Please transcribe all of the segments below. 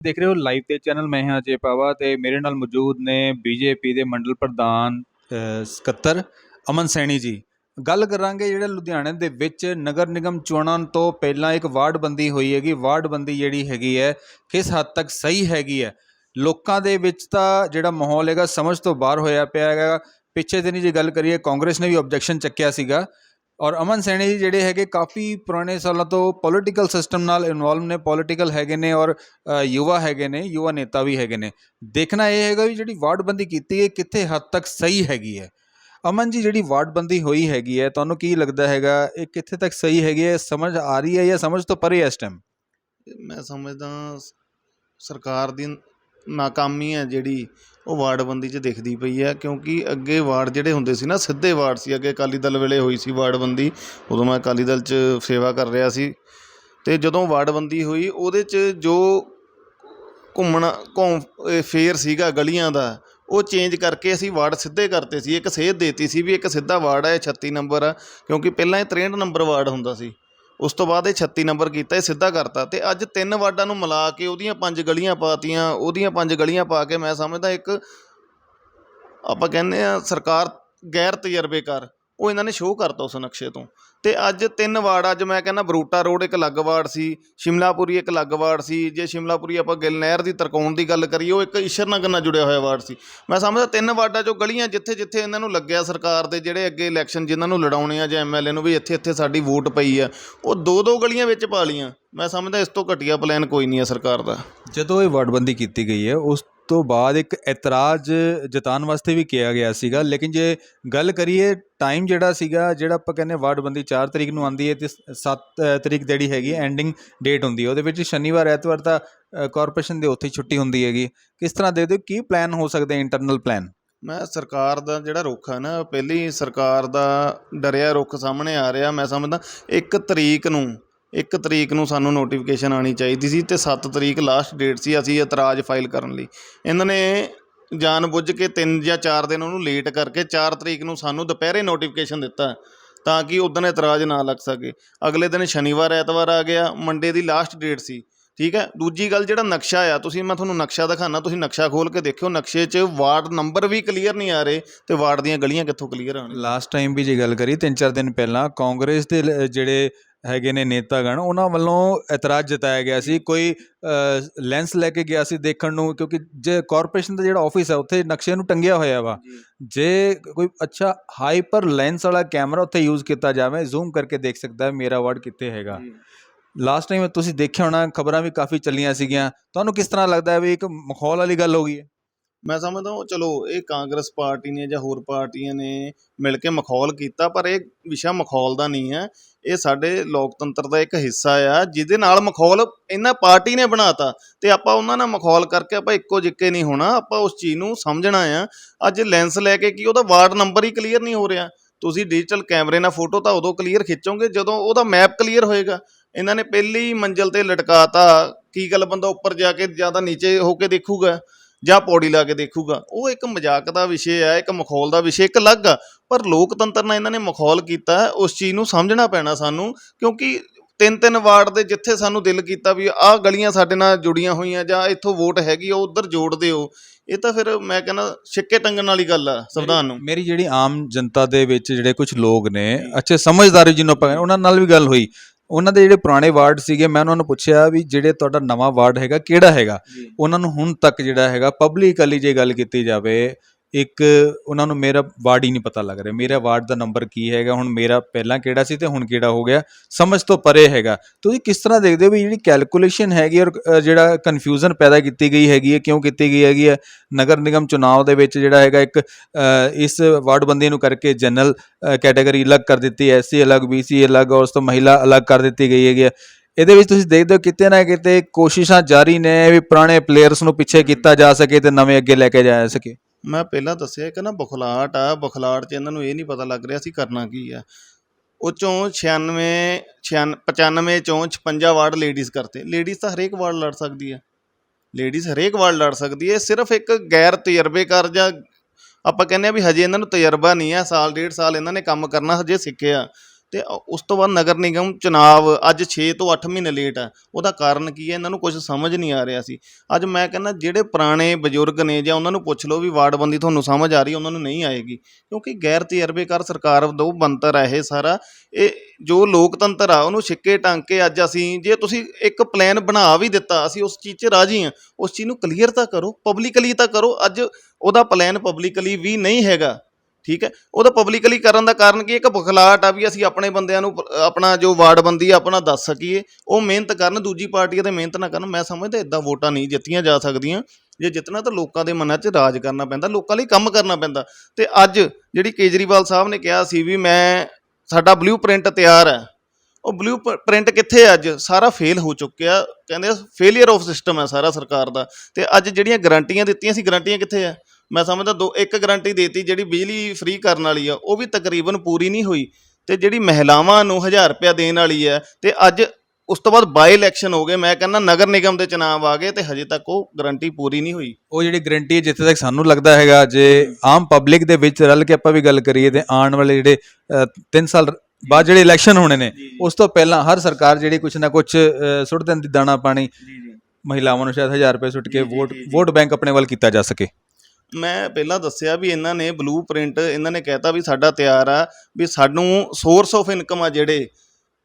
ਦੇਖ ਰਹੇ ਹੋ ਲਾਈਵ ਤੇ ਚੈਨਲ ਮੈਂ ਹਾਂ ਅਜੇ ਪਾਵਾ ਤੇ ਮੇਰੇ ਨਾਲ ਮੌਜੂਦ ਨੇ ਬੀਜੇਪੀ ਦੇ ਮੰਡਲ ਪ੍ਰਧਾਨ ਸਕੱਤਰ ਅਮਨ ਸੈਣੀ ਜੀ। ਗੱਲ ਕਰਾਂਗੇ ਜਿਹੜੇ ਲੁਧਿਆਣੇ ਦੇ ਵਿੱਚ ਨਗਰ ਨਿਗਮ ਚੋਣਾਂ ਤੋਂ ਪਹਿਲਾਂ ਇੱਕ ਵਾਰਡ ਬੰਦੀ ਹੋਈ ਹੈਗੀ। ਵਾਰਡ ਬੰਦੀ ਜਿਹੜੀ ਹੈਗੀ ਹੈ, ਕਿਸ ਹੱਦ ਤੱਕ ਸਹੀ ਹੈਗੀ ਹੈ? ਲੋਕਾਂ ਦੇ ਵਿੱਚ ਤਾਂ ਜਿਹੜਾ ਮਾਹੌਲ ਹੈਗਾ, ਸਮਝ ਤੋਂ ਬਾਹਰ ਹੋਇਆ ਪਿਆ ਹੈਗਾ। ਪਿੱਛੇ ਦਿਨੀ ਜੇ ਗੱਲ ਕਰੀਏ, ਕਾਂਗਰਸ ਨੇ ਵੀ ਆਬਜੈਕਸ਼ਨ ਚੱਕਿਆ ਸੀਗਾ। ਔਰ ਅਮਨ ਸੈਣੀ ਜੀ ਜਿਹੜੇ ਹੈਗੇ ਕਾਫੀ ਪੁਰਾਣੇ ਸਾਲਾਂ ਤੋਂ ਪੋਲਿਟੀਕਲ ਸਿਸਟਮ ਨਾਲ ਇਨਵੋਲਵ ਨੇ ਪੋਲਿਟੀਕਲ ਹੈਗੇ ਨੇ ਔਰ ਯੁਵਾ ਹੈਗੇ ਨੇ, ਯੁਵਾ ਨੇਤਾ ਵੀ ਹੈਗੇ ਨੇ। ਦੇਖਣਾ ਇਹ ਹੈਗਾ ਵੀ ਜਿਹੜੀ ਵਾਰਡਬੰਦੀ ਕੀਤੀ ਹੈ ਕਿੱਥੇ ਹੱਦ ਤੱਕ ਸਹੀ ਹੈਗੀ ਹੈ? ਅਮਨ ਜੀ, ਜਿਹੜੀ ਵਾਰਡਬੰਦੀ ਹੋਈ ਹੈਗੀ ਹੈ, ਤੁਹਾਨੂੰ ਕੀ ਲੱਗਦਾ ਹੈਗਾ, ਇਹ ਕਿੱਥੇ ਤੱਕ ਸਹੀ ਹੈਗੀ ਹੈ? ਸਮਝ ਆ ਰਹੀ ਹੈ ਜਾਂ ਸਮਝ ਤੋਂ ਪਰੇ ਹੈ ਇਸ ਟਾਈਮ ਮੈਂ ਸਮਝਦਾ ਸਰਕਾਰ ਦੀ ਨਾਕਾਮੀ ਹੈ ਜਿਹੜੀ ਉਹ ਵਾਰਡਬੰਦੀ 'ਚ ਦਿਖਦੀ ਪਈ ਹੈ ਕਿਉਂਕਿ ਅੱਗੇ ਵਾਰਡ ਜਿਹੜੇ ਹੁੰਦੇ ਸੀ ਨਾ, ਸਿੱਧੇ ਵਾਰਡ ਸੀ। ਅੱਗੇ ਅਕਾਲੀ ਦਲ ਵੇਲੇ ਹੋਈ ਸੀ ਵਾਰਡਬੰਦੀ ਉਦੋਂ ਮੈਂ ਅਕਾਲੀ ਦਲ 'ਚ ਸੇਵਾ ਕਰ ਰਿਹਾ ਸੀ। ਤੇ ਜਦੋਂ ਵਾਰਡਬੰਦੀ ਹੋਈ, ਉਹਦੇ 'ਚ ਜੋ ਘੁੰਮਣਾ, ਘੁੰਮ, ਇਹ ਫੇਰ ਸੀਗਾ ਗਲੀਆਂ ਦਾ, ਉਹ ਚੇਂਜ ਕਰਕੇ ਅਸੀਂ ਵਾਰਡ ਸਿੱਧੇ ਕਰਤੇ ਸੀ। ਇੱਕ ਸੇਧ ਦੇਤੀ ਸੀ ਵੀ ਇੱਕ ਸਿੱਧਾ ਵਾਰਡ ਹੈ ਇਹ 36 ਨੰਬਰ ਆ, ਕਿਉਂਕਿ ਪਹਿਲਾਂ ਇਹ 63 ਨੰਬਰ ਵਾਰਡ ਹੁੰਦਾ ਸੀ। ਉਸ ਤੋਂ ਬਾਅਦ ਇਹ 36 ਨੰਬਰ ਕੀਤਾ, ਇਹ ਸਿੱਧਾ ਕਰਤਾ ਤੇ ਅੱਜ ਤਿੰਨ ਵਾਰਡਾਂ ਨੂੰ ਮਿਲਾ ਕੇ ਉਹਦੀਆਂ ਪੰਜ ਗਲੀਆਂ ਪਾਤੀਆਂ, ਉਹਦੀਆਂ ਪੰਜ ਗਲੀਆਂ ਪਾ ਕੇ ਮੈਂ ਸਮਝਦਾ ਇੱਕ ਆਪਾਂ ਕਹਿੰਦੇ ਆ ਸਰਕਾਰ ਗੈਰ ਤਜਰਬੇਕਾਰ ਉਹ ਇਹਨਾਂ ਨੇ ਸ਼ੋਅ ਕਰਤਾ ਉਸ ਨਕਸ਼ੇ ਤੋਂ। ਤੇ ਅੱਜ ਤਿੰਨ ਵਾਰਡ, ਅੱਜ ਮੈਂ ਕਹਿੰਦਾ ਬਰੂਟਾ ਰੋਡ ਇੱਕ ਅਲੱਗ ਵਾਰਡ ਸੀ, ਸ਼ਿਮਲਾਪੁਰੀ ਇੱਕ ਅਲੱਗ ਵਾਰਡ ਸੀ, ਜੇ ਸ਼ਿਮਲਾਪੁਰੀ ਆਪਾਂ ਗਿੱਲ ਨਹਿਰ ਦੀ ਤਰਕੌਣ ਦੀ ਗੱਲ ਕਰੀਏ, ਉਹ ਇੱਕ ਈਸ਼ਰਨਗਰ ਨਾਲ ਜੁੜਿਆ ਹੋਇਆ ਵਾਰਡ ਸੀ। ਮੈਂ ਸਮਝਦਾ ਤਿੰਨ ਵਾਰਡਾਂ ਚੋਂ ਗਲੀਆਂ ਜਿੱਥੇ ਜਿੱਥੇ ਇਹਨਾਂ ਨੂੰ ਲੱਗਿਆ ਸਰਕਾਰ ਦੇ ਜਿਹੜੇ ਅੱਗੇ ਇਲੈਕਸ਼ਨ ਜਿਨ੍ਹਾਂ ਨੂੰ ਲੜਾਉਣੇ ਆ ਜਾਂ ਐਮਐਲਏ ਨੂੰ ਵੀ ਇੱਥੇ ਇੱਥੇ ਸਾਡੀ ਵੋਟ ਪਈ ਆ, ਉਹ ਦੋ ਦੋ ਗਲੀਆਂ ਵਿੱਚ ਪਾ ਲੀਆਂ ਮੈਂ ਸਮਝਦਾ ਇਸ ਤੋਂ ਘਟੀਆ ਪਲਾਨ ਕੋਈ ਨਹੀਂ ਹੈ ਸਰਕਾਰ ਦਾ। ਜਦੋਂ ਇਹ ਵਾਰਡਬੰਦੀ ਕੀਤੀ ਗਈ ਹੈ, ਉਸ ਤੋਂ ਬਾਅਦ ਇੱਕ ਇਤਰਾਜ਼ ਜਤਾਉਣ ਵਾਸਤੇ ਵੀ ਕਿਹਾ ਗਿਆ ਸੀਗਾ, ਲੇਕਿਨ ਜੇ ਗੱਲ ਕਰੀਏ ਟਾਈਮ ਜਿਹੜਾ ਸੀਗਾ, ਜਿਹੜਾ ਆਪਾਂ ਕਹਿੰਦੇ ਵਾਰਡਬੰਦੀ 4 ਤਰੀਕ ਨੂੰ ਆਉਂਦੀ ਹੈ ਤੇ 7 ਤਰੀਕ ਜਿਹੜੀ ਹੈਗੀ ਐਂਡਿੰਗ ਡੇਟ ਹੁੰਦੀ ਹੈ। ਉਹਦੇ ਵਿੱਚ ਸ਼ਨੀਵਾਰ, ਐਤਵਾਰ ਤਾਂ ਕਾਰਪੋਰੇਸ਼ਨ ਦੇ ਉੱਥੇ ਹੀ ਛੁੱਟੀ ਹੁੰਦੀ ਹੈਗੀ। ਕਿਸ ਤਰ੍ਹਾਂ ਦੇ ਦਿਓ ਕੀ ਪਲਾਨ ਹੋ ਸਕਦੇ ਇੰਟਰਨਲ ਪਲਾਨ ਮੈਂ ਸਰਕਾਰ ਦਾ ਜਿਹੜਾ ਰੁੱਖ ਹੈ ਨਾ, ਪਹਿਲੀ ਸਰਕਾਰ ਦਾ ਡਰਿਆ ਰੁੱਖ ਸਾਹਮਣੇ ਆ ਰਿਹਾ, ਮੈਂ ਸਮਝਦਾ ਇੱਕ ਤਰੀਕ ਨੂੰ ਇੱਕ ਤਰੀਕ ਨੂੰ ਸਾਨੂੰ ਨੋਟੀਫਿਕੇਸ਼ਨ ਆਣੀ ਚਾਹੀਦੀ ਸੀ ਅਤੇ ਸੱਤ ਤਰੀਕ ਲਾਸਟ ਡੇਟ ਸੀ ਅਸੀਂ ਇਤਰਾਜ਼ ਫਾਈਲ ਕਰਨ ਲਈ। ਇਹਨਾਂ ਨੇ ਜਾਣ ਬੁੱਝ ਕੇ ਤਿੰਨ ਜਾਂ ਚਾਰ ਦਿਨ ਉਹਨੂੰ ਲੇਟ ਕਰਕੇ ਚਾਰ ਤਰੀਕ ਨੂੰ ਸਾਨੂੰ ਦੁਪਹਿਰੇ ਨੋਟੀਫਿਕੇਸ਼ਨ ਦਿੱਤਾ ਤਾਂ ਕਿ ਉਦੋਂ ਇਤਰਾਜ਼ ਨਾ ਲੱਗ ਸਕੇ। ਅਗਲੇ ਦਿਨ ਸ਼ਨੀਵਾਰ, ਐਤਵਾਰ ਆ ਗਿਆ ਮੰਡੇ ਦੀ ਲਾਸਟ ਡੇਟ ਸੀ, ਠੀਕ ਹੈ? ਦੂਜੀ ਗੱਲ ਜਿਹੜਾ ਨਕਸ਼ਾ ਆ ਤੁਸੀਂ, ਮੈਂ ਤੁਹਾਨੂੰ ਨਕਸ਼ਾ ਦਿਖਾਣਾ ਤੁਸੀਂ ਨਕਸ਼ਾ ਖੋਲ ਕੇ ਦੇਖਿਓ, ਨਕਸ਼ੇ 'ਚ ਵਾਰਡ ਨੰਬਰ ਵੀ ਕਲੀਅਰ ਨਹੀਂ ਆ ਰਹੇ ਤੇ ਵਾਰਡ ਦੀਆਂ ਗਲੀਆਂ ਕਿੱਥੋਂ ਕਲੀਅਰ ਆਉਣ ਲਾਸਟ ਟਾਈਮ ਵੀ ਜੇ ਗੱਲ ਕਰੀ 3-4 ਦਿਨ ਪਹਿਲਾਂ, ਕਾਂਗਰਸ ਦੇ ਲ- ਜਿਹੜੇ ਹੈਗੇ ਨੇ ਨੇਤਾਗਣ ਉਹਨਾਂ ਵੱਲੋਂ ਇਤਰਾਜ਼ ਜਤਾਇਆ ਗਿਆ ਸੀ। ਕੋਈ ਲੈਂਸ ਲੈ ਕੇ ਗਿਆ ਸੀ ਦੇਖਣ ਨੂੰ ਕਿਉਂਕਿ ਜੇ ਕਾਰਪੋਰੇਸ਼ਨ ਦਾ ਜਿਹੜਾ ਆਫਿਸ ਹੈ ਉੱਥੇ ਨਕਸ਼ੇ ਨੂੰ ਟੰਗਿਆ ਹੋਇਆ ਵਾ। ਜੇ। ਕੋਈ ਅੱਛਾ ਹਾਈਪਰ ਲੈਂਸ ਵਾਲਾ ਕੈਮਰਾ ਉੱਥੇ ਯੂਜ਼ ਕੀਤਾ ਜਾਵੇ ਜ਼ੂਮ ਕਰਕੇ ਦੇਖ ਸਕਦਾ ਹੈ ਮੇਰਾ ਵਾਰਡ ਕਿੱਥੇ ਹੈਗਾ। ਲਾਸਟ ਟਾਈਮ ਤੁਸੀਂ ਦੇਖਿਆ ਹੋਣਾ ਖਬਰਾਂ ਵੀ ਕਾਫੀ ਚੱਲੀਆਂ ਸੀਗੀਆਂ। ਤੁਹਾਨੂੰ ਕਿਸ ਤਰ੍ਹਾਂ ਲੱਗਦਾ ਹੈ ਵੀ ਇੱਕ ਮਖੌਲ ਵਾਲੀ ਗੱਲ ਹੋ ਗਈ ਹੈ? ਮੈਂ ਸਮਝਦਾ ਉਹ ਚਲੋ, ਇਹ ਕਾਂਗਰਸ ਪਾਰਟੀ ਨੇ ਜਾਂ ਹੋਰ ਪਾਰਟੀਆਂ ਨੇ ਮਿਲ ਕੇ ਮਖੌਲ ਕੀਤਾ, ਪਰ ਇਹ ਵਿਸ਼ਾ ਮਖੌਲ ਦਾ ਨਹੀਂ ਹੈ। ਇਹ ਸਾਡੇ ਲੋਕਤੰਤਰ ਦਾ ਇੱਕ ਹਿੱਸਾ ਆ, ਜਿਹਦੇ ਨਾਲ ਮਖੌਲ ਇਹਨਾਂ ਪਾਰਟੀ ਨੇ ਬਣਾਤਾ ਤੇ ਆਪਾਂ ਉਹਨਾਂ ਨਾਲ ਮਖੌਲ ਕਰਕੇ ਆਪਾਂ ਇੱਕੋ ਜਿੱਕੇ ਨਹੀਂ ਹੋਣਾ, ਆਪਾਂ ਉਸ ਚੀਜ਼ ਨੂੰ ਸਮਝਣਾ ਆ। ਅੱਜ ਲੈਂਸ ਲੈ ਕੇ ਕੀ ਉਹਦਾ ਵਾਰਡ ਨੰਬਰ ਹੀ ਕਲੀਅਰ ਨਹੀਂ ਹੋ ਰਿਹਾ। ਤੁਸੀਂ ਡਿਜੀਟਲ ਕੈਮਰੇ ਨਾਲ ਫੋਟੋ ਤਾਂ ਉਦੋਂ ਕਲੀਅਰ ਖਿੱਚੋਗੇ ਜਦੋਂ ਉਹਦਾ ਮੈਪ ਕਲੀਅਰ ਹੋਏਗਾ। ਇਹਨਾਂ ਨੇ ਪਹਿਲੀ ਮੰਜ਼ਲ ਤੇ ਲਟਕਾਤਾ, ਕੀ ਗੱਲ ਬੰਦਾ ਉੱਪਰ ਜਾ ਕੇ ਜ਼ਿਆਦਾ ਨੀਚੇ ਹੋ ਕੇ ਦੇਖੂਗਾ? ਜਾਂ ਪੌੜੀ ਲਾ ਕੇ ਦੇਖੂਗਾ। ਉਹ ਇੱਕ ਮਜ਼ਾਕ ਦਾ ਵਿਸ਼ੇ ਹੈ ਇੱਕ ਮਖੌਲ ਦਾ ਵਿਸ਼ੇ ਇੱਕ ਅਲੱਗ ਆ। ਪਰ ਲੋਕਤੰਤਰ ਨਾਲ ਇਹਨਾਂ ਨੇ ਮਖੌਲ ਕੀਤਾ ਉਸ ਚੀਜ਼ ਨੂੰ ਸਮਝਣਾ ਪੈਣਾ ਸਾਨੂੰ ਕਿਉਂਕਿ ਤਿੰਨ ਤਿੰਨ ਵਾਰਡ ਦੇ ਜਿੱਥੇ ਸਾਨੂੰ ਦਿਲ ਕੀਤਾ ਵੀ ਆਹ ਗਲੀਆਂ ਸਾਡੇ ਨਾਲ ਜੁੜੀਆਂ ਹੋਈਆਂ ਜਾਂ ਇੱਥੋਂ ਵੋਟ ਹੈਗੀ ਆ ਉਧਰ ਜੋੜ ਦਿਓ। ਇਹ ਤਾਂ ਫਿਰ ਮੈਂ ਕਹਿੰਦਾ ਸਿੱਕੇ ਟੰਗਣ ਵਾਲੀ ਗੱਲ ਆ ਸੰਵਿਧਾਨ ਨੂੰ। ਮੇਰੀ ਜਿਹੜੀ ਆਮ ਜਨਤਾ ਦੇ ਵਿੱਚ ਜਿਹੜੇ ਕੁਝ ਲੋਕ ਨੇ ਅੱਛੇ ਸਮਝਦਾਰੀ ਜਿਹਨੂੰ ਆਪਾਂ ਉਹਨਾਂ ਨਾਲ ਵੀ ਗੱਲ ਹੋਈ। ਉਹਨਾਂ ਦੇ ਜਿਹੜੇ ਪੁਰਾਣੇ ਵਾਰਡ ਸੀਗੇ ਮੈਂ ਉਹਨਾਂ ਨੂੰ ਪੁੱਛਿਆ ਵੀ ਜਿਹੜੇ ਤੁਹਾਡਾ ਨਵਾਂ ਵਾਰਡ ਹੈਗਾ ਕਿਹੜਾ ਹੈਗਾ? ਉਹਨਾਂ ਨੂੰ ਹੁਣ ਤੱਕ ਜਿਹੜਾ ਹੈਗਾ ਪਬਲਿਕਲੀ ਜੇ ਗੱਲ ਕੀਤੀ ਜਾਵੇ ਇੱਕ ਉਹਨਾਂ ਨੂੰ ਮੇਰਾ ਵਾਰਡ ਹੀ ਨਹੀਂ ਪਤਾ ਲੱਗ ਰਿਹਾ। ਮੇਰਾ ਵਾਰਡ ਦਾ ਨੰਬਰ ਕੀ ਹੈਗਾ? ਹੁਣ ਮੇਰਾ ਪਹਿਲਾਂ ਕਿਹੜਾ ਸੀ ਤੇ ਹੁਣ ਕਿਹੜਾ ਹੋ ਗਿਆ? ਸਮਝ ਤੋਂ ਪਰੇ ਹੈਗਾ। ਤੁਸੀਂ ਕਿਸ ਤਰ੍ਹਾਂ ਦੇਖਦੇ ਹੋ ਵੀ ਜਿਹੜੀ ਕੈਲਕੂਲੇਸ਼ਨ ਹੈਗੀ ਔਰ ਜਿਹੜਾ ਕਨਫਿਊਜ਼ਨ ਪੈਦਾ ਕੀਤੀ ਗਈ ਹੈਗੀ ਹੈ ਕਿਉਂ ਕੀਤੀ ਗਈ ਹੈਗੀ ਹੈ? ਨਗਰ ਨਿਗਮ ਚੁਣਾਵ ਦੇ ਵਿੱਚ ਜਿਹੜਾ ਹੈਗਾ ਇੱਕ ਅ, ਇਸ ਵਾਰਡਬੰਦੀ ਨੂੰ ਕਰਕੇ ਜਨਰਲ ਕੈਟਾਗਰੀ ਅਲੱਗ ਕਰ ਦਿੱਤੀ ਐਸਸੀ ਅਲੱਗ ਬੀਸੀ ਅਲੱਗ ਔਰ ਉਸ ਤੋਂ ਮਹਿਲਾ ਅਲੱਗ ਕਰ ਦਿੱਤੀ ਗਈ ਹੈਗੀ ਹੈ। ਇਹਦੇ ਵਿੱਚ ਤੁਸੀਂ ਦੇਖਦੇ ਹੋ ਕਿਤੇ ਨਾ ਕਿਤੇ ਕੋਸ਼ਿਸ਼ਾਂ ਜਾਰੀ ਨੇ ਵੀ ਪੁਰਾਣੇ ਪਲੇਅਰਸ ਨੂੰ ਪਿੱਛੇ ਕੀਤਾ ਜਾ ਸਕੇ ਤੇ ਨਵੇਂ ਅੱਗੇ ਲੈ ਕੇ ਜਾਇਆ ਸਕੇ। ਮੈਂ ਪਹਿਲਾਂ ਦੱਸਿਆ ਕਿ ਨਾ ਬੁਖਲਾਟ ਆ, ਬੁਖਲਾਟ 'ਚ ਇਹਨਾਂ ਨੂੰ ਇਹ ਨਹੀਂ ਪਤਾ ਲੱਗ ਰਿਹਾ ਸੀ ਕਰਨਾ ਕੀ ਆ। ਉਹ ਚੋਂ 96 95 ਚੋਂ 56 ਵਾਰਡ ਲੇਡੀਜ਼ ਕਰਤੇ। ਲੇਡੀਜ਼ ਤਾਂ ਹਰੇਕ ਵਾਰਡ ਲੜ ਸਕਦੀ ਹੈ ਲੇਡੀਜ਼ ਹਰੇਕ ਵਾਰਡ ਲੜ ਸਕਦੀ ਹੈ ਸਿਰਫ ਇੱਕ ਗੈਰ ਤਜਰਬੇਕਾਰ ਜਾਂ ਆਪਾਂ ਕਹਿੰਦੇ ਆ ਵੀ ਹਜੇ ਇਹਨਾਂ ਨੂੰ ਤਜਰਬਾ ਨਹੀਂ ਹੈ ਸਾਲ, ਡੇਢ ਸਾਲ ਇਹਨਾਂ ਨੇ ਕੰਮ ਕਰਨਾ ਹਜੇ ਸਿੱਖਿਆ। ਤੇ ਉਸ ਤੋਂ ਬਾਅਦ ਨਗਰ ਨਿਗਮ ਚੁਣਾਵ ਅੱਜ 6 ਤੋਂ 8 ਮਹੀਨੇ ਲੇਟ ਆ। ਉਹਦਾ ਕਾਰਨ ਕੀ ਹੈ? ਇਹਨਾਂ ਨੂੰ ਕੁਝ ਸਮਝ ਨਹੀਂ ਆ ਰਿਹਾ ਸੀ। ਅੱਜ ਮੈਂ ਕਹਿੰਦਾ, ਜਿਹੜੇ ਪੁਰਾਣੇ ਬਜ਼ੁਰਗ ਨੇ ਜਾਂ ਉਹਨਾਂ ਨੂੰ ਪੁੱਛ ਲਓ ਵੀ ਵਾਰਡਬੰਦੀ ਤੁਹਾਨੂੰ ਸਮਝ ਆ ਰਹੀ, ਉਹਨਾਂ ਨੂੰ ਨਹੀਂ ਆਏਗੀ। ਕਿਉਂਕਿ ਗੈਰ ਤਜਰਬੇਕਾਰ ਸਰਕਾਰ ਦੋ ਬੰਤਰ ਹੈ ਇਹ ਸਾਰਾ। ਇਹ ਜੋ ਲੋਕਤੰਤਰ ਆ, ਉਹਨੂੰ ਛਿੱਕੇ ਟੰਗ ਕੇ ਅੱਜ ਅਸੀਂ, ਜੇ ਤੁਸੀਂ ਇੱਕ ਪਲਾਨ ਬਣਾ ਵੀ ਦਿੱਤਾ, ਅਸੀਂ ਉਸ ਚੀਜ਼ 'ਚ ਰਾਜੀ ਹਾਂ। ਉਸ ਚੀਜ਼ ਨੂੰ ਕਲੀਅਰ ਤਾਂ ਕਰੋ ਪਬਲਿਕਲੀ ਤਾਂ ਕਰੋ। ਅੱਜ ਉਹਦਾ ਪਲਾਨ ਪਬਲਿਕਲੀ ਵੀ ਨਹੀਂ ਹੈਗਾ। ਠੀਕ ਹੈ? ਉਹਦਾ ਪਬਲਿਕਲੀ ਕਰਨ ਦਾ ਕਾਰਨ ਕੀ ਹੈ? ਇੱਕ ਬਖਲਾਟ ਆ ਵੀ ਅਸੀਂ ਆਪਣੇ ਬੰਦਿਆਂ ਨੂੰ ਆਪਣਾ ਜੋ ਵਾਰਡਬੰਦੀ ਆ, ਆਪਣਾ ਦੱਸ ਸਕੀਏ। ਉਹ ਮਿਹਨਤ ਕਰਨ, ਦੂਜੀ ਪਾਰਟੀਆਂ ਤੇ ਮਿਹਨਤ ਨਾ ਕਰਨ, ਮੈਂ ਸਮਝਦਾ ਇਦਾਂ ਵੋਟਾਂ ਨਹੀਂ ਜਿੱਤੀਆਂ ਜਾ ਸਕਦੀਆਂ। ਜੇ ਜਿੱਤਣਾ ਤਾਂ ਲੋਕਾਂ ਦੇ ਮਨਾਂ 'ਚ ਰਾਜ ਕਰਨਾ ਪੈਂਦਾ, ਲੋਕਾਂ ਲਈ ਕੰਮ ਕਰਨਾ ਪੈਂਦਾ। ਤੇ ਅੱਜ ਜਿਹੜੀ ਕੇਜਰੀਵਾਲ ਸਾਹਿਬ ਨੇ ਕਿਹਾ ਸੀ ਵੀ ਮੈਂ, ਸਾਡਾ ਬਲੂ ਪ੍ਰਿੰਟ ਤਿਆਰ ਹੈ। ਉਹ ਬਲੂ ਪ੍ਰਿੰਟ ਕਿੱਥੇ ਹੈ ਅੱਜ? ਸਾਰਾ ਫੇਲ ਹੋ ਚੁੱਕਿਆ। ਕਹਿੰਦੇ ਫੇਲਿਅਰ ਆਫ ਸਿਸਟਮ ਹੈ ਸਾਰਾ ਸਰਕਾਰ ਦਾ। ਤੇ ਅੱਜ ਜਿਹੜੀਆਂ ਗਰੰਟੀਆਂ ਦਿੱਤੀਆਂ ਸੀ, ਗਰੰਟੀਆਂ ਕਿੱਥੇ ਆ ਮੈਂ ਸਮਝਦਾ ਦੋ ਇੱਕ ਗਾਰੰਟੀ ਦੇਤੀ ਜਿਹੜੀ ਬਿਜਲੀ ਫ੍ਰੀ ਕਰਨ ਵਾਲੀ ਆ ਉਹ ਵੀ ਤਕਰੀਬਨ ਪੂਰੀ ਨਹੀਂ ਹੋਈ। ਤੇ ਜਿਹੜੀ ਮਹਿਲਾਵਾਂ ਨੂੰ 1000 ਰੁਪਇਆ ਦੇਣ ਵਾਲੀ ਹੈ ਤੇ ਅੱਜ ਉਸ ਤੋਂ ਬਾਅਦ ਬਾਈ ਇਲੈਕਸ਼ਨ ਹੋ ਗਏ ਮੈਂ ਕਹਿੰਦਾ ਨਗਰ ਨਿਗਮ ਦੇ ਚੁਣਾਵ ਆ ਗਏ ਤੇ ਹਜੇ ਤੱਕ ਉਹ ਗਾਰੰਟੀ ਪੂਰੀ ਨਹੀਂ ਹੋਈ। ਉਹ ਜਿਹੜੀ ਗਰੰਟੀ ਹੈ ਜਿੱਥੇ ਤੱਕ ਸਾਨੂੰ ਲੱਗਦਾ ਹੈਗਾ ਜੇ ਆਮ ਪਬਲਿਕ ਦੇ ਵਿੱਚ ਰਲ ਕੇ ਆਪਾਂ ਵੀ ਗੱਲ ਕਰੀਏ ਤੇ ਆਉਣ ਵਾਲੇ ਜਿਹੜੇ 3 ਸਾਲ ਬਾਅਦ ਜਿਹੜੇ ਇਲੈਕਸ਼ਨ ਹੋਣੇ ਨੇ ਉਸ ਤੋਂ ਪਹਿਲਾਂ ਹਰ ਸਰਕਾਰ ਜਿਹੜੀ ਕੁਛ ਨਾ ਕੁਛ ਸੁੱਟ ਦਿੰਦੀ ਦਾਣਾ ਪਾਣੀ ਮਹਿਲਾਵਾਂ ਨੂੰ ਸ਼ਾਇਦ 1000 ਰੁਪਏ ਸੁੱਟ ਕੇ ਵੋਟ ਵੋਟ ਬੈਂਕ ਆਪਣੇ ਵੱਲ ਕੀਤਾ ਜਾ ਸਕੇ। ਮੈਂ ਪਹਿਲਾਂ ਦੱਸਿਆ ਵੀ ਇਹਨਾਂ ਨੇ ਬਲੂ ਪ੍ਰਿੰਟ ਇਹਨਾਂ ਨੇ ਕਹਿਤਾ ਵੀ ਸਾਡਾ ਤਿਆਰ ਆ ਵੀ ਸਾਨੂੰ ਸੋਰਸ ਆਫ ਇਨਕਮ ਆ ਜਿਹੜੇ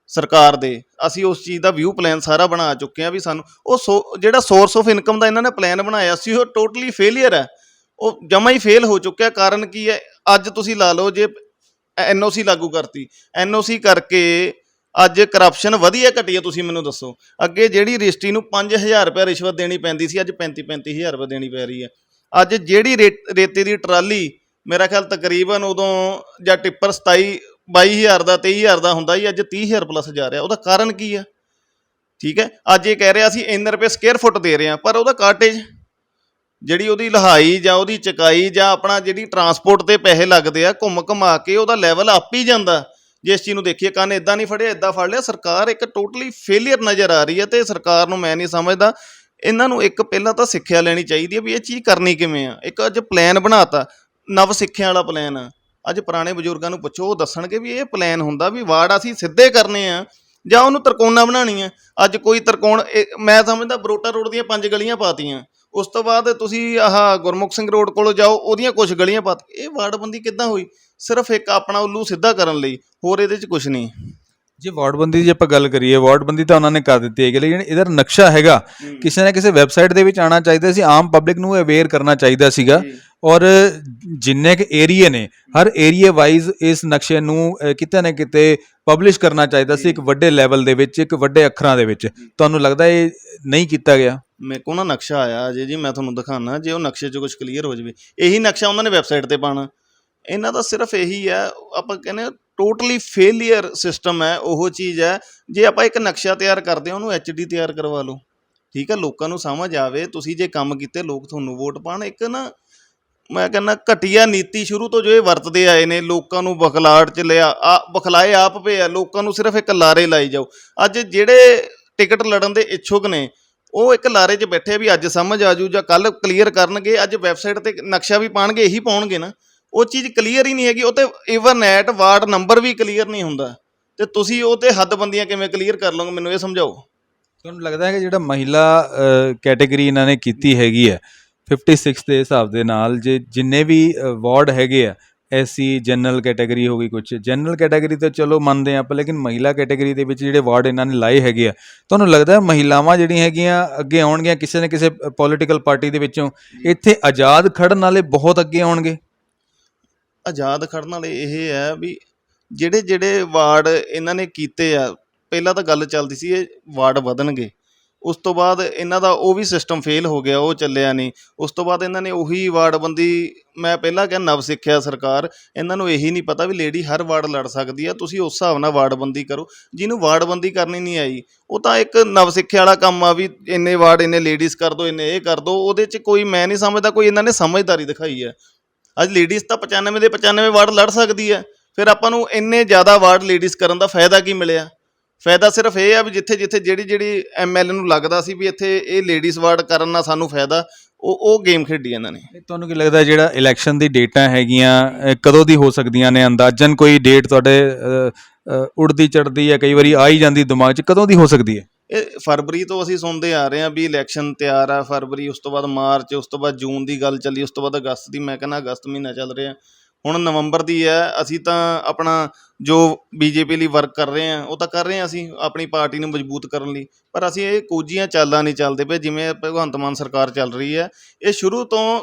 ਸਰਕਾਰ ਦੇ, ਅਸੀਂ ਉਸ ਚੀਜ਼ ਦਾ ਵਿਊ ਪਲਾਨ ਸਾਰਾ ਬਣਾ ਚੁੱਕੇ ਆ ਵੀ ਸਾਨੂੰ ਉਹ ਸੋ- ਜਿਹੜਾ ਸੋਰਸ ਆਫ ਇਨਕਮ ਦਾ ਇਹਨਾਂ ਨੇ ਪਲਾਨ ਬਣਾਇਆ ਸੀ ਉਹ ਟੋਟਲੀ ਫੇਲਿਅਰ ਹੈ ਉਹ ਜਮਾ ਹੀ ਫੇਲ ਹੋ ਚੁੱਕਿਆ, ਕਾਰਨ ਕੀ ਹੈ? ਅੱਜ ਤੁਸੀਂ ਲਾ ਲਓ ਜੇ ਐਨਓਸੀ ਲਾਗੂ ਕਰਤੀ ਐਨਓਸੀ ਕਰਕੇ ਅੱਜ ਕਰਪਸ਼ਨ ਵਧੀਆ ਘਟੀ ਹੈ ਤੁਸੀਂ ਮੈਨੂੰ ਦੱਸੋ। ਅੱਗੇ ਜਿਹੜੀ ਰਜਿਸਟਰੀ ਨੂੰ 5000 ਰੁਪਏ ਰਿਸ਼ਵਤ ਦੇਣੀ ਪੈਂਦੀ ਸੀ, ਅੱਜ 35 35000 ਰੁਪਏ ਦੇਣੀ ਪੈ ਰਹੀ ਹੈ। ਅੱਜ ਜਿਹੜੀ ਰੇ- ਰੇਤੇ ਦੀ ਟਰਾਲੀ ਮੇਰਾ ਖਿਆਲ ਤਕਰੀਬਨ ਉਦੋਂ ਜਾਂ ਟਿੱਪਰ 27 22000 ਦਾ 23000 ਦਾ ਹੁੰਦਾ ਸੀ, ਅੱਜ 30000 ਪਲੱਸ ਜਾ ਰਿਹਾ। ਉਹਦਾ ਕਾਰਨ ਕੀ ਆ? ਠੀਕ ਹੈ? ਅੱਜ ਇਹ ਕਹਿ ਰਿਹਾ ਸੀ, ਇੰਨੇ ਰੁਪਏ ਸਕੁਅਰ ਫੁੱਟ ਦੇ ਰਹੇ ਆ, ਪਰ ਉਹਦਾ ਕਾਟੇਜ ਜਿਹੜੀ ਉਹਦੀ ਲਹਾਈ ਜਾਂ ਉਹਦੀ ਚਕਾਈ ਜਾਂ ਆਪਣਾ ਜਿਹੜੀ ਟਰਾਂਸਪੋਰਟ ਤੇ ਪੈਸੇ ਲੱਗਦੇ ਆ, ਘੁੰਮ ਘਮਾ ਕੇ ਉਹਦਾ ਲੈਵਲ ਅਪ ਹੀ ਜਾਂਦਾ। ਜੇ ਇਸ ਚੀਜ਼ ਨੂੰ ਦੇਖੀਏ, ਕੰਨ ਇਦਾਂ ਨਹੀਂ ਫੜਿਆ ਇਦਾਂ ਫੜ ਲਿਆ। ਸਰਕਾਰ ਇੱਕ ਟੋਟਲੀ ਫੇਲਿਅਰ ਨਜ਼ਰ ਆ ਰਹੀ ਹੈ ਤੇ ਸਰਕਾਰ ਨੂੰ ਮੈਂ ਨਹੀਂ ਸਮਝਦਾ ਇਹਨਾਂ ਨੂੰ ਇੱਕ ਪਹਿਲਾਂ ਤਾਂ ਸਿੱਖਿਆ ਲੈਣੀ ਚਾਹੀਦੀ ਹੈ ਵੀ ਇਹ ਚੀਜ਼ ਕਰਨੀ ਕਿਵੇਂ ਆ। ਇੱਕ ਅੱਜ ਪਲਾਨ ਬਣਾਤਾ, ਨਵ ਸਿੱਖਿਆ ਵਾਲਾ ਪਲਾਨ ਆ। ਅੱਜ ਪੁਰਾਣੇ ਬਜ਼ੁਰਗਾਂ ਨੂੰ ਪੁੱਛੋ, ਉਹ ਦੱਸਣਗੇ ਵੀ ਇਹ ਪਲਾਨ ਹੁੰਦਾ ਵੀ ਵਾਰਡ ਅਸੀਂ ਸਿੱਧੇ ਕਰਨੇ ਆ ਜਾਂ ਉਹਨੂੰ ਤਰਕੋਣਾ ਬਣਾਉਣੀਆਂ। ਅੱਜ ਕੋਈ ਤਰਕੋਣ, ਇਹ- ਮੈਂ ਸਮਝਦਾ ਬਰੋਟਾ ਰੋਡ ਦੀਆਂ ਪੰਜ ਗਲੀਆਂ ਪਾਤੀਆਂ। ਉਸ ਤੋਂ ਬਾਅਦ ਤੁਸੀਂ ਆਹ ਗੁਰਮੁਖ ਸਿੰਘ ਰੋਡ ਕੋਲੋਂ ਜਾਓ, ਉਹਦੀਆਂ ਕੁਝ ਗਲੀਆਂ ਪਾਤ, ਇਹ ਵਾਰਡਬੰਦੀ ਕਿੱਦਾਂ ਹੋਈ? ਸਿਰਫ ਇੱਕ ਆਪਣਾ ਉੱਲੂ ਸਿੱਧਾ ਕਰਨ ਲਈ, ਹੋਰ ਇਹਦੇ 'ਚ ਕੁਝ ਨਹੀਂ। ਜੇ ਵਾਰਡਬੰਦੀ ਦੀ ਆਪਾਂ ਗੱਲ ਕਰੀਏ ਵਾਰਡਬੰਦੀ ਤਾਂ ਉਹਨਾਂ ਨੇ ਕਰ ਦਿੱਤੀ ਹੈਗੀ ਲੇਕਿਨ ਇਹਦਾ ਨਕਸ਼ਾ ਹੈਗਾ ਕਿਸੇ ਨਾ ਕਿਸੇ ਵੈਬਸਾਈਟ ਦੇ ਵਿੱਚ ਆਣਾ ਚਾਹੀਦਾ ਸੀ ਆਮ ਪਬਲਿਕ ਨੂੰ ਅਵੇਅਰ ਕਰਨਾ ਚਾਹੀਦਾ ਸੀਗਾ। ਔਰ ਜਿੰਨੇ ਕੁ ਏਰੀਏ ਨੇ ਹਰ ਏਰੀਆ ਵਾਈਜ਼ ਇਸ ਨਕਸ਼ੇ ਨੂੰ ਕਿਤੇ ਨਾ ਕਿਤੇ ਪਬਲਿਸ਼ ਕਰਨਾ ਚਾਹੀਦਾ ਸੀ ਇੱਕ ਵੱਡੇ ਲੈਵਲ ਦੇ ਵਿੱਚ ਇੱਕ ਵੱਡੇ ਅੱਖਰਾਂ ਦੇ ਵਿੱਚ। ਤੁਹਾਨੂੰ ਲੱਗਦਾ ਇਹ ਨਹੀਂ ਕੀਤਾ ਗਿਆ? ਮੇਰੇ ਕੋਲ ਨਾ ਨਕਸ਼ਾ ਆਇਆ ਅਜੇ ਜੀ ਮੈਂ ਤੁਹਾਨੂੰ ਦਿਖਾਣਾ ਜੇ ਉਹ ਨਕਸ਼ੇ 'ਚ ਕੁਝ ਕਲੀਅਰ ਹੋ ਜਾਵੇ। ਇਹੀ ਨਕਸ਼ਾ ਉਹਨਾਂ ਨੇ ਵੈਬਸਾਈਟ ਤੇ ਪਾਣਾ ਇਹਨਾਂ ਦਾ ਸਿਰਫ ਇਹੀ ਹੈ, ਆਪਾਂ ਕਹਿੰਦੇ ਟੋਟਲੀ ਫੇਲਿਅਰ ਸਿਸਟਮ ਹੈ, ਉਹ ਚੀਜ਼ ਹੈ, ਜੇ ਆਪਾਂ ਇੱਕ ਨਕਸ਼ਾ ਤਿਆਰ ਕਰਦੇ ਹਾਂ, ਉਹਨੂੰ ਐਚਡੀ ਤਿਆਰ ਕਰਵਾ ਲਓ। ਠੀਕ ਹੈ, ਲੋਕਾਂ ਨੂੰ ਸਮਝ ਆਵੇ, ਤੁਸੀਂ ਜੇ ਕੰਮ ਕੀਤੇ, ਲੋਕ ਤੁਹਾਨੂੰ ਵੋਟ ਪਾਣ, ਇੱਕ ਨਾ ਮੈਂ ਕਹਿੰਦਾ ਘਟੀਆ ਨੀਤੀ ਸ਼ੁਰੂ ਤੋਂ ਜੋ ਇਹ ਵਰਤਦੇ ਆਏ ਨੇ, ਲੋਕਾਂ ਨੂੰ ਬਖਲਾੜ ਚ ਲਿਆ, ਆ ਬਖਲਾਏ ਆਪ ਪਏ ਆ, ਲੋਕਾਂ ਨੂੰ ਸਿਰਫ ਇੱਕ ਲਾਰੇ ਲਾਈ ਜਾਓ। ਅੱਜ ਜਿਹੜੇ ਟਿਕਟ ਲੜਨ ਦੇ ਇੱਛੁਕ ਨੇ, ਉਹ ਇੱਕ ਲਾਰੇ 'ਚ ਬੈਠੇ ਵੀ ਅੱਜ ਸਮਝ ਆ ਜੂ ਜਾਂ ਕੱਲ ਕਲੀਅਰ ਕਰਨਗੇ, ਅੱਜ ਵੈਬਸਾਈਟ ਤੇ ਨਕਸ਼ਾ ਵੀ ਪਾਣਗੇ, ਇਹੀ ਪਾਉਣਗੇ ਨਾ। ਉਹ ਚੀਜ਼ ਕਲੀਅਰ ਹੀ ਨਹੀਂ ਹੈਗੀ, ਉਹ ਤੇ ਈਵਨ ਐਟ ਵਾਰਡ ਨੰਬਰ ਵੀ ਕਲੀਅਰ ਨਹੀਂ ਹੁੰਦਾ। ਤੇ ਤੁਸੀਂ ਉਹ ਤੇ ਹੱਦਬੰਦੀਆਂ ਕਿਵੇਂ ਕਲੀਅਰ ਕਰ ਲਓਗੇ, ਮੈਨੂੰ ਇਹ ਸਮਝਾਓ। ਤੁਹਾਨੂੰ ਲੱਗਦਾ ਹੈ ਕਿ ਜਿਹੜਾ ਮਹਿਲਾ ਕੈਟਾਗਰੀ ਇਹਨਾਂ ਨੇ ਕੀਤੀ ਹੈਗੀ ਹੈ 56 ਦੇ ਹਿਸਾਬ ਦੇ ਨਾਲ ਜੇ ਜਿੰਨੇ ਵੀ ਵਾਰਡ ਹੈਗੇ ਆ ਐਸੀ ਜਨਰਲ ਕੈਟਾਗਰੀ ਹੋ ਗਈ ਕੁਝ ਜਨਰਲ ਕੈਟਾਗਰੀ ਤਾਂ ਚਲੋ ਮੰਨਦੇ ਆ ਆਪਾਂ, ਲੇਕਿਨ ਮਹਿਲਾ ਕੈਟਾਗਰੀ ਦੇ ਵਿੱਚ ਜਿਹੜੇ ਵਾਰਡ ਇਹਨਾਂ ਨੇ ਲਾਏ ਹੈਗੇ ਆ, ਤੁਹਾਨੂੰ ਲੱਗਦਾ ਮਹਿਲਾਵਾਂ ਜਿਹੜੀਆਂ ਹੈਗੀਆਂ ਅੱਗੇ ਆਉਣਗੀਆਂ, ਕਿਸੇ ਨਾ ਕਿਸੇ ਪੋਲੀਟੀਕਲ ਪਾਰਟੀ ਦੇ ਵਿੱਚੋਂ ਇੱਥੇ ਆਜ਼ਾਦ ਖੜਨ ਵਾਲੇ ਬਹੁਤ ਅੱਗੇ ਆਉਣਗੇ? ਆਜ਼ਾਦ ਖੜ੍ਹਨ ਵਾਲੇ ਇਹ ਹੈ ਵੀ ਜਿਹੜੇ ਜਿਹੜੇ ਵਾਰਡ ਇਹਨਾਂ ਨੇ ਕੀਤੇ ਆ, ਪਹਿਲਾਂ ਤਾਂ ਗੱਲ ਚੱਲਦੀ ਸੀ ਇਹ ਵਾਰਡ ਵਧਣਗੇ। ਉਸ ਤੋਂ ਬਾਅਦ ਇਹਨਾਂ ਦਾ ਉਹ ਵੀ ਸਿਸਟਮ ਫੇਲ ਹੋ ਗਿਆ, ਉਹ ਚੱਲਿਆ ਨਹੀਂ। ਉਸ ਤੋਂ ਬਾਅਦ ਇਹਨਾਂ ਨੇ ਉਹੀ ਵਾਰਡਬੰਦੀ, ਮੈਂ ਪਹਿਲਾਂ ਕਿਹਾ ਨਵ ਸਿੱਖਿਆ ਸਰਕਾਰ, ਇਹਨਾਂ ਨੂੰ ਇਹੀ ਨਹੀਂ ਪਤਾ ਵੀ ਲੇਡੀ ਹਰ ਵਾਰਡ ਲੜ ਸਕਦੀ ਆ, ਤੁਸੀਂ ਉਸ ਹਿਸਾਬ ਨਾਲ ਵਾਰਡਬੰਦੀ ਕਰੋ। ਜਿਹਨੂੰ ਵਾਰਡਬੰਦੀ ਕਰਨੀ ਨਹੀਂ ਆਈ, ਉਹ ਤਾਂ ਇੱਕ ਨਵ ਸਿੱਖਿਆ ਵਾਲਾ ਕੰਮ ਆ ਵੀ ਇੰਨੇ ਵਾਰਡ, ਇੰਨੇ ਲੇਡੀਜ਼ ਕਰ ਦੋ, ਇੰਨੇ ਇਹ ਕਰ ਦੋ, ਉਹਦੇ 'ਚ ਕੋਈ, ਮੈਂ ਨਹੀਂ ਸਮਝਦਾ ਕੋਈ ਇਹਨਾਂ ਨੇ ਸਮਝਦਾਰੀ ਦਿਖਾਈ ਹੈ। ਅੱਜ ਲੇਡੀਜ਼ ਤਾਂ 95 ਦੇ 95 ਵਾਰਡ ਲੜ ਸਕਦੀ ਹੈ। ਫਿਰ ਆਪਾਂ ਨੂੰ ਇੰਨੇ ਜ਼ਿਆਦਾ ਵਾਰਡ ਲੇਡੀਜ਼ ਕਰਨ ਦਾ ਫਾਇਦਾ ਕੀ ਮਿਲਿਆ? ਫਾਇਦਾ ਸਿਰਫ ਇਹ ਆ ਵੀ ਜਿੱਥੇ ਜਿੱਥੇ ਜਿਹੜੀ ਜਿਹੜੀ ਐਮਐਲਏ ਨੂੰ ਲੱਗਦਾ ਸੀ ਵੀ ਇੱਥੇ ਇਹ ਲੇਡੀਜ਼ ਵਾਰਡ ਕਰਨ ਨਾਲ ਸਾਨੂੰ ਫਾਇਦਾ ਉਹ ਉਹ ਗੇਮ ਖੇਡੀ ਇਹਨਾਂ ਨੇ। ਤੁਹਾਨੂੰ ਕੀ ਲੱਗਦਾ ਜਿਹੜਾ ਇਲੈਕਸ਼ਨ ਦੀ ਡੇਟਾਂ ਹੈਗੀਆਂ ਕਦੋਂ ਦੀ ਹੋ ਸਕਦੀਆਂ ਨੇ ਅੰਦਾਜ਼ਨ? ਕੋਈ ਡੇਟ ਤੁਹਾਡੇ ਅ, ਅ, ਉੜਦੀ ਚੜਦੀ ਹੈ ਕਈ ਵਾਰੀ ਆ ਹੀ ਜਾਂਦੀ ਦਿਮਾਗ 'ਚ ਕਦੋਂ ਦੀ ਹੋ ਸਕਦੀ ਹੈ? ਇਹ ਫਰਵਰੀ ਤੋਂ ਅਸੀਂ ਸੁਣਦੇ ਆ ਰਹੇ ਹਾਂ ਵੀ ਇਲੈਕਸ਼ਨ ਤਿਆਰ ਆ, ਫਰਵਰੀ, ਉਸ ਤੋਂ ਬਾਅਦ ਮਾਰਚ, ਉਸ ਤੋਂ ਬਾਅਦ ਜੂਨ ਦੀ ਗੱਲ ਚੱਲੀ, ਉਸ ਤੋਂ ਬਾਅਦ ਅਗਸਤ ਦੀ, ਮੈਂ ਕਹਿੰਦਾ ਅਗਸਤ ਮਹੀਨਾ ਚੱਲ ਰਿਹਾ। ਹੁਣ ਨਵੰਬਰ ਦੀ ਹੈ, ਅਸੀਂ ਤਾਂ ਆਪਣਾ ਜੋ ਬੀਜੇਪੀ ਲਈ ਵਰਕ ਕਰ ਰਹੇ ਹਾਂ, ਉਹ ਤਾਂ ਕਰ ਰਹੇ ਹਾਂ ਅਸੀਂ, ਆਪਣੀ ਪਾਰਟੀ ਨੂੰ ਮਜ਼ਬੂਤ ਕਰਨ ਲਈ। ਪਰ ਅਸੀਂ ਇਹ ਕੋਝੀਆਂ ਚਾਲਾਂ ਨਹੀਂ ਚੱਲਦੇ ਪਏ, ਜਿਵੇਂ ਭਗਵੰਤ ਮਾਨ ਸਰਕਾਰ ਚੱਲ ਰਹੀ ਹੈ, ਇਹ ਸ਼ੁਰੂ ਤੋਂ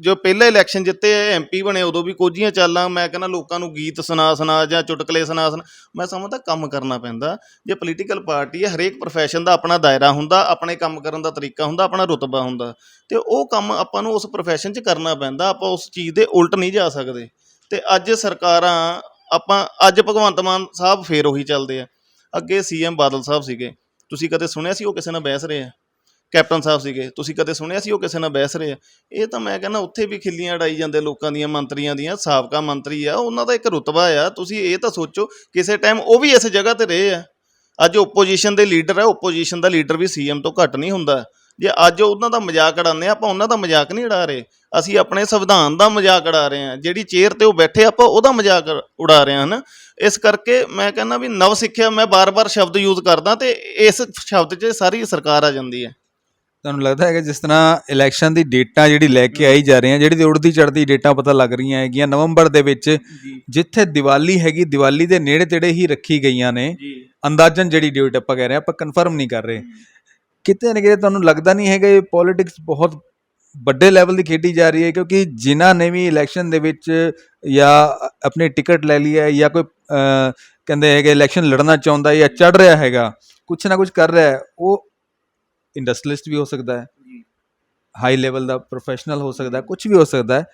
ਜੋ ਪਹਿਲੇ ਇਲੈਕਸ਼ਨ ਜਿੱਤੇ ਐਮਪੀ ਬਣੇ, ਉਦੋਂ ਵੀ ਕੋਝੀਆਂ ਚਾਲਾਂ, ਮੈਂ ਕਹਿੰਦਾ ਲੋਕਾਂ ਨੂੰ ਗੀਤ ਸੁਣਾ ਸੁਣਾ ਜਾਂ ਚੁਟਕਲੇ ਸੁਣਾ ਸੁਣਾ। ਮੈਂ ਸਮਝਦਾ ਕੰਮ ਕਰਨਾ ਪੈਂਦਾ। ਜੇ ਪੋਲੀਟੀਕਲ ਪਾਰਟੀ ਹੈ, ਹਰੇਕ profession ਦਾ ਆਪਣਾ ਦਾਇਰਾ ਹੁੰਦਾ, ਆਪਣੇ ਕੰਮ ਕਰਨ ਦਾ ਤਰੀਕਾ ਹੁੰਦਾ, ਆਪਣਾ ਰੁਤਬਾ ਹੁੰਦਾ। ਤੇ ਉਹ ਕੰਮ ਆਪਾਂ ਨੂੰ ਉਸ profession 'ਚ ਕਰਨਾ ਪੈਂਦਾ, ਆਪਾਂ ਉਸ ਚੀਜ਼ ਦੇ ਉਲਟ ਨਹੀਂ ਜਾ ਸਕਦੇ। ਤੇ ਅੱਜ ਸਰਕਾਰਾਂ, ਆਪਾਂ, ਅੱਜ ਭਗਵੰਤ ਮਾਨ ਸਾਹਿਬ ਫੇਰ ਉਹੀ ਚੱਲਦੇ ਆ। ਅੱਗੇ ਸੀਐਮ ਬਾਦਲ ਸਾਹਿਬ ਸੀਗੇ। ਤੁਸੀਂ ਕਦੇ ਸੁਣਿਆ ਸੀ ਉਹ ਕਿਸੇ ਨਾਲ ਬਹਿਸ ਰਹੇ ਆ? ਕੈਪਟਨ ਸਾਹਿਬ ਸੀਗੇ। ਤੁਸੀਂ ਕਦੇ ਸੁਣਿਆ ਸੀ ਉਹ ਕਿਸੇ ਨਾਲ ਬਹਿਸ ਰਹੇ ਆ? ਇਹ ਤਾਂ ਮੈਂ ਕਹਿੰਦਾ ਉੱਥੇ ਵੀ ਖਿੱਲੀਆਂ ਅੜਾਈ ਜਾਂਦੇ ਲੋਕਾਂ ਦੀਆਂ, ਮੰਤਰੀਆਂ ਦੀਆਂ, ਸਾਬਕਾ ਮੰਤਰੀ ਆ, ਉਹਨਾਂ ਦਾ ਇੱਕ ਰੁਤਬਾ ਆ। ਤੁਸੀਂ ਇਹ ਤਾਂ ਸੋਚੋ, ਕਿਸੇ ਟਾਈਮ ਉਹ ਵੀ ਇਸ ਜਗ੍ਹਾ ਤੇ ਰਹੇ ਆ। ਅੱਜ ਓਪੋਜੀਸ਼ਨ ਦੇ ਲੀਡਰ ਆ ਓਪੋਜੀਸ਼ਨ ਦਾ ਲੀਡਰ ਵੀ ਸੀਐਮ ਤੋਂ ਘੱਟ ਨਹੀਂ ਹੁੰਦਾ। ਜੇ ਅੱਜ ਉਹਨਾਂ ਦਾ ਮਜ਼ਾਕ ਉਡਾਉਂਦੇ ਆ, ਆਪਾਂ ਉਹਨਾਂ ਦਾ ਮਜ਼ਾਕ ਨਹੀਂ ਉਡਾ ਰਹੇ। ਅਸੀਂ ਆਪਣੇ ਸੰਵਿਧਾਨ ਦਾ ਮਜ਼ਾਕ ਉਡਾ ਰਹੇ ਹਾਂ ਜਿਹੜੀ ਚੇਅਰ ਤੇ ਉਹ ਬੈਠੇ ਆਪਾਂ ਉਹਦਾ ਮਜ਼ਾਕ ਉਡਾ ਰਹੇ ਹਾਂ ਨਾ ਇਸ ਕਰਕੇ ਮੈਂ ਕਹਿੰਦਾ ਵੀ ਨਵ ਸਿੱਖਿਆ, ਮੈਂ ਬਾਰ-ਬਾਰ ਸ਼ਬਦ ਯੂਜ਼ ਕਰਦਾ ਤੇ ਇਸ ਸ਼ਬਦ 'ਚ ਸਾਰੀ ਸਰਕਾਰ ਆ ਜਾਂਦੀ ਹੈ। ਤੁਹਾਨੂੰ ਲੱਗਦਾ ਹੈ ਕਿ ਜਿਸ ਤਰ੍ਹਾਂ ਇਲੈਕਸ਼ਨ ਦੀ ਡੇਟਾਂ ਜਿਹੜੀ ਲੈ ਕੇ ਆਈ ਜਾ ਰਹੀਆਂ ਜਿਹੜੀ ਉੜਦੀ ਚੜਦੀ ਡੇਟਾਂ ਪਤਾ ਲੱਗ ਰਹੀਆਂ ਹੈਗੀਆਂ ਨਵੰਬਰ ਦੇ ਵਿੱਚ ਜਿੱਥੇ ਦੀਵਾਲੀ ਹੈਗੀ ਦੀਵਾਲੀ ਦੇ ਨੇੜੇ ਤੇੜੇ ਹੀ ਰੱਖੀ ਗਈਆਂ ਨੇ। ਅੰਦਾਜ਼ਨ ਜਿਹੜੀ ਡੇਟ ਆਪਾਂ ਕਹਿ ਰਹੇ ਆਪਾਂ ਕਨਫਰਮ ਨਹੀਂ ਕਰ ਰਹੇ। ਕਿਤੇ ਨਾ ਕਿਤੇ ਤੁਹਾਨੂੰ ਲੱਗਦਾ ਨਹੀਂ ਹੈਗਾ ਇਹ ਪੋਲਿਟਿਕਸ ਬਹੁਤ ਵੱਡੇ ਲੈਵਲ ਦੀ ਖੇਡੀ ਜਾ ਰਹੀ ਹੈ ਕਿਉਂਕਿ ਜਿਨ੍ਹਾਂ ਨੇ ਵੀ ਇਲੈਕਸ਼ਨ ਦੇ ਵਿੱਚ ਜਾਂ ਆਪਣੀ ਟਿਕਟ ਲੈ ਲਈ ਹੈ ਜਾਂ ਕੋਈ ਕਹਿੰਦੇ ਹੈਗੇ ਇਲੈਕਸ਼ਨ ਲੜਨਾ ਚਾਹੁੰਦਾ ਹੈ ਜਾਂ ਚੜ ਰਿਹਾ ਹੈਗਾ ਕੁਛ ਨਾ ਕੁਛ ਕਰ ਰਿਹਾ ਉਹ ਇੰਡਸਟਰੀਲਿਸਟ ਵੀ ਹੋ ਸਕਦਾ ਹੈ। ਹਾਈ ਲੈਵਲ ਦਾ ਪ੍ਰੋਫੈਸ਼ਨਲ ਹੋ ਸਕਦਾ ਹੈ ਕੁਝ ਵੀ ਹੋ ਸਕਦਾ ਹੈ।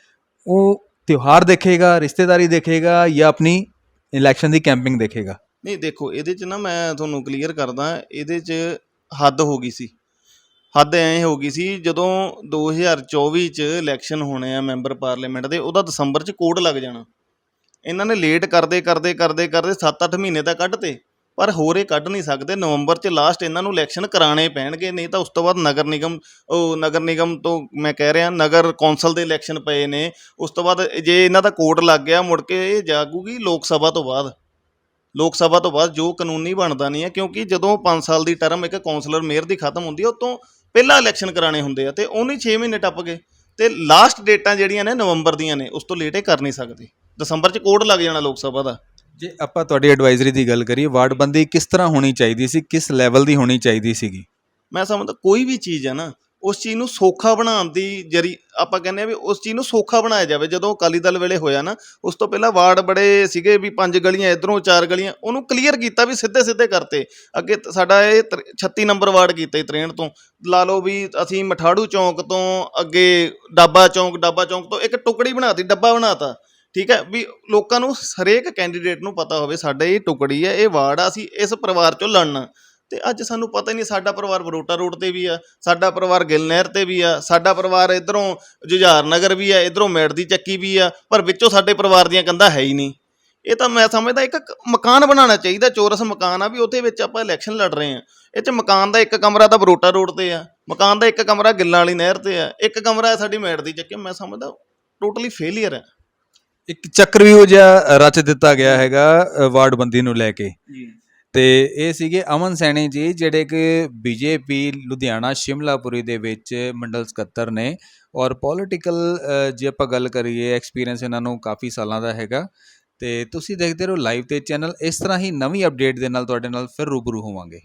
ਉਹ ਤਿਉਹਾਰ ਦੇਖੇਗਾ ਰਿਸ਼ਤੇਦਾਰੀ ਦੇਖੇਗਾ ਜਾਂ ਆਪਣੀ ਇਲੈਕਸ਼ਨ ਦੀ ਕੈਂਪਿੰਗ ਦੇਖੇਗਾ। ਨਹੀਂ ਦੇਖੋ ਇਹਦੇ 'ਚ ਨਾ ਮੈਂ ਤੁਹਾਨੂੰ ਕਲੀਅਰ ਕਰਦਾ ਇਹਦੇ 'ਚ ਹੱਦ ਹੋ ਗਈ ਸੀ। ਹੱਦ ਐਂ ਹੋ ਗਈ ਸੀ ਜਦੋਂ 2024 'ਚ ਇਲੈਕਸ਼ਨ ਹੋਣੇ ਆ ਮੈਂਬਰ ਪਾਰਲੀਮੈਂਟ ਦੇ ਉਹਦਾ ਦਸੰਬਰ 'ਚ ਕੋਡ ਲੱਗ ਜਾਣਾ। ਇਹਨਾਂ ਨੇ ਲੇਟ ਕਰਦੇ ਕਰਦੇ ਕਰਦੇ ਕਰਦੇ 7-8 ਮਹੀਨੇ ਤਾਂ ਕੱਢਤੇ। ਪਰ ਹੋਰ ਇਹ ਕੱਢ ਨਹੀਂ ਸਕਦੇ, ਨਵੰਬਰ 'ਚ ਲਾਸਟ ਇਹਨਾਂ ਨੂੰ ਇਲੈਕਸ਼ਨ ਕਰਾਣੇ ਪੈਣਗੇ, ਨਹੀਂ ਤਾਂ ਉਸ ਤੋਂ ਬਾਅਦ ਨਗਰ ਨਿਗਮ, ਉਹ ਨਗਰ ਨਿਗਮ ਤੋਂ ਮੈਂ ਕਹਿ ਰਿਹਾ, ਨਗਰ ਕੌਂਸਲ ਦੇ ਇਲੈਕਸ਼ਨ ਪਏ ਨੇ, ਉਸ ਤੋਂ ਬਾਅਦ ਜੇ ਇਹਨਾਂ ਦਾ ਕੋਡ ਲੱਗ ਗਿਆ, ਮੁੜ ਕੇ ਇਹ ਜਾਗੂਗੀ ਲੋਕ ਸਭਾ ਤੋਂ ਬਾਅਦ। ਲੋਕ ਸਭਾ ਤੋਂ ਬਾਅਦ ਜੋ ਕਾਨੂੰਨੀ ਬਣਦਾ ਨਹੀਂ ਹੈ, ਕਿਉਂਕਿ ਜਦੋਂ 5 ਸਾਲ ਦੀ ਟਰਮ ਇੱਕ ਕਾਉਂਸਲਰ ਮੇਅਰ ਦੀ ਖਤਮ ਹੁੰਦੀ ਹੈ, ਉਹ ਤੋਂ ਪਹਿਲਾਂ ਇਲੈਕਸ਼ਨ ਕਰਾਣੇ ਹੁੰਦੇ ਆ ਤੇ ਉਹਨੇ 6 ਮਹੀਨੇ ਟੱਪ ਗਏ। ਤੇ ਲਾਸਟ ਡੇਟਾਂ ਜਿਹੜੀਆਂ ਨੇ ਨਵੰਬਰ ਦੀਆਂ ਨੇ, ਉਸ ਤੋਂ ਲੇਟ ਇਹ ਕਰ ਨਹੀਂ ਸਕਦੇ। ਦਸੰਬਰ 'ਚ ਕੋਡ ਲੱਗ ਜਾਣਾ ਲੋਕ ਸਭਾ ਦਾ। ਜੇ ਆਪਾਂ ਤੁਹਾਡੀ ਐਡਵਾਈਜ਼ਰੀ ਦੀ ਗੱਲ ਕਰੀਏ ਵਾਰਡਬੰਦੀ ਕਿਸ ਤਰ੍ਹਾਂ ਹੋਣੀ ਚਾਹੀਦੀ ਸੀ? ਕਿਸ ਲੈਵਲ ਦੀ ਹੋਣੀ ਚਾਹੀਦੀ ਸੀਗੀ? ਮੈਂ ਸਮਝਦਾ, ਕੋਈ ਵੀ ਚੀਜ਼ ਹੈ ਨਾ, ਉਸ ਚੀਜ਼ ਨੂੰ ਸੌਖਾ ਬਣਾਉਣ ਦੀ ਜਰੀ ਆਪਾਂ ਕਹਿੰਦੇ ਆ ਵੀ ਉਸ ਚੀਜ਼ ਨੂੰ ਸੌਖਾ ਬਣਾਇਆ ਜਾਵੇ। ਜਦੋਂ ਅਕਾਲੀ ਦਲ ਵੇਲੇ ਹੋਇਆ ਨਾ, ਉਸ ਤੋਂ ਪਹਿਲਾਂ ਵਾਰਡ ਬੜੇ ਸੀਗੇ ਵੀ ਪੰਜ ਗਲੀਆਂ, ਇਧਰੋਂ ਚਾਰ ਗਲੀਆਂ, ਉਹਨੂੰ ਕਲੀਅਰ ਕੀਤਾ ਵੀ ਸਿੱਧੇ ਸਿੱਧੇ ਕਰਤੇ। ਅੱਗੇ ਤ- ਸਾਡਾ ਇਹ ਤਰ- 36 ਨੰਬਰ ਵਾਰਡ ਕੀਤਾ ਜੀ 63 ਤੋਂ। ਲਾ ਲਓ ਵੀ ਅਸੀਂ ਮਠਾੜੂ ਚੌਂਕ ਤੋਂ ਅੱਗੇ ਡਾਬਾ ਚੌਂਕ ਡਾਬਾ ਚੌਂਕ ਤੋਂ ਇੱਕ ਟੁਕੜੀ ਬਣਾਤੀ, ਡੱਬਾ ਬਣਾਤਾ। ਠੀਕ ਹੈ, ਵੀ ਲੋਕਾਂ ਨੂੰ ਹਰੇਕ ਕੈਂਡੀਡੇਟ ਨੂੰ ਪਤਾ ਹੋਵੇ ਸਾਡਾ ਇਹ ਟੁਕੜੀ ਹੈ, ਇਹ ਵਾਰਡ ਆ, ਅਸੀਂ ਇਸ ਪਰਿਵਾਰ ਚੋਂ ਲੜਨਾ। ਤੇ ਅੱਜ ਸਾਨੂੰ ਪਤਾ ਹੀ ਨਹੀਂ ਸਾਡਾ ਪਰਿਵਾਰ ਬਰੋਟਾ ਰੋਡ ਤੇ ਵੀ ਆ, ਸਾਡਾ ਪਰਿਵਾਰ ਗਿੱਲ ਨਹਿਰ ਤੇ ਵੀ ਆ, ਸਾਡਾ ਪਰਿਵਾਰ ਇਧਰੋਂ ਜੁਝਾਰ ਨਗਰ ਵੀ ਆ, ਇਧਰੋਂ ਮੇੜ ਦੀ ਚੱਕੀ ਵੀ ਆ, ਪਰ ਵਿੱਚੋਂ ਸਾਡੇ ਪਰਿਵਾਰ ਦੀਆਂ ਕੰਧਾਂ ਹੈ ਹੀ ਨਹੀਂ। ਇਹ ਤਾਂ ਮੈਂ ਸਮਝਦਾ ਇੱਕ ਮਕਾਨ ਬਣਾਉਣਾ ਚਾਹੀਦਾ, ਚੋਰਸ ਮਕਾਨ ਆ, ਵੀ ਉਹਦੇ ਵਿੱਚ ਆਪਾਂ ਇਲੈਕਸ਼ਨ ਲੜ ਰਹੇ ਆ ਇਹ ਚ ਮਕਾਨ ਦਾ ਇੱਕ ਕਮਰਾ ਤਾਂ ਬਰੋਟਾ ਰੋਡ ਤੇ ਆ, ਮਕਾਨ ਦਾ ਇੱਕ ਕਮਰਾ ਗਿੱਲਾਂ ਵਾਲੀ ਨਹਿਰ ਤੇ ਆ, ਇੱਕ ਕਮਰਾ ਹੈ ਸਾਡੀ ਮੇੜ ਦੀ ਚੱਕੀ ਮੈਂ ਸਮਝਦਾ ਟੋਟਲੀ ਫੇਲਿਅਰ ਹੈ। ਇੱਕ ਚੱਕਰਵਿਊਹ ਜਿਹਾ ਰਚ ਦਿੱਤਾ ਗਿਆ ਹੈਗਾ ਅ, ਵਾਰਡਬੰਦੀ ਨੂੰ ਲੈ ਕੇ। ਜੀ। ਤੇ ਇਹ ਸੀਗੇ ਅਮਨ ਸੈਣੀ ਜੀ ਜਿਹੜੇ ਕਿ ਬੀਜੇਪੀ ਲੁਧਿਆਣਾ ਸ਼ਿਮਲਾਪੁਰੀ ਦੇ ਵਿੱਚ ਮੰਡਲ ਸਕੱਤਰ ਨੇ। ਔਰ ਪੋਲਿਟੀਕਲ ਜੇ ਆਪਾਂ ਗੱਲ ਕਰੀਏ ਐਕਸਪੀਰੀਅੰਸ ਇਹਨਾਂ ਨੂੰ ਕਾਫੀ ਸਾਲਾਂ ਦਾ ਹੈਗਾ। ਤੇ ਤੁਸੀਂ ਦੇਖਦੇ ਰਹੋ ਲਾਈਵ ਤੇ ਚੈਨਲ ਇਸ ਤਰ੍ਹਾਂ ਹੀ ਨਵੀਂ ਅਪਡੇਟ ਦੇ ਨਾਲ ਤੁਹਾਡੇ ਨਾਲ ਫਿਰ ਰੂਬਰੂ ਹੋਵਾਂਗੇ।